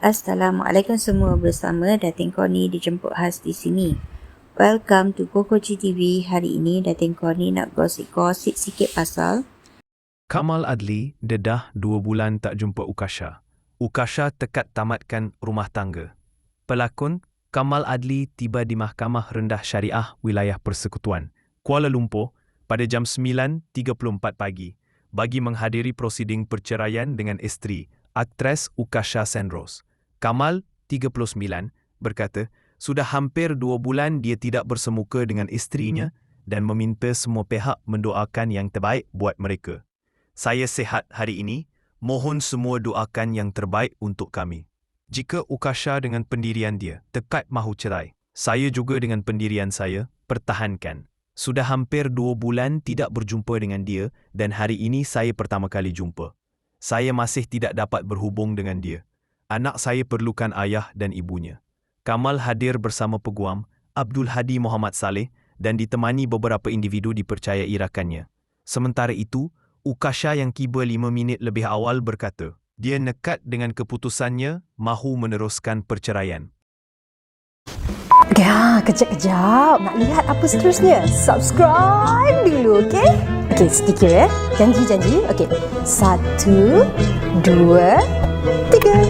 Assalamualaikum semua bersama Datin Koni dijemput khas di sini. Welcome to Kokoci TV. Hari ini Datin Koni nak gosip-gosip sikit pasal Kamal Adli dedah dua bulan tak jumpa Ukasha. Ukasha tekat tamatkan rumah tangga. Pelakon Kamal Adli tiba di Mahkamah Rendah Syariah Wilayah Persekutuan, Kuala Lumpur pada jam 9.34 pagi bagi menghadiri prosiding perceraian dengan isteri, aktris Ukasha Senrose. Kamal, 39, berkata sudah hampir dua bulan dia tidak bersemuka dengan isterinya dan meminta semua pihak mendoakan yang terbaik buat mereka. Saya sihat hari ini, mohon semua doakan yang terbaik untuk kami. Jika Ukasha dengan pendirian dia tekad mahu cerai, saya juga dengan pendirian saya pertahankan. Sudah hampir dua bulan tidak berjumpa dengan dia dan hari ini saya pertama kali jumpa. Saya masih tidak dapat berhubung dengan dia. Anak saya perlukan ayah dan ibunya. Kamal hadir bersama peguam Abdul Hadi Muhammad Saleh dan ditemani beberapa individu dipercayai rakannya. Sementara itu, Ukasha yang tiba lima minit lebih awal berkata, dia nekat dengan keputusannya mahu meneruskan perceraian. Ya, kejap-kejap. Nak lihat apa seterusnya? Subscribe dulu, okey? Okey, sedikit ya. Janji-janji. Okey. Satu, dua, tiga.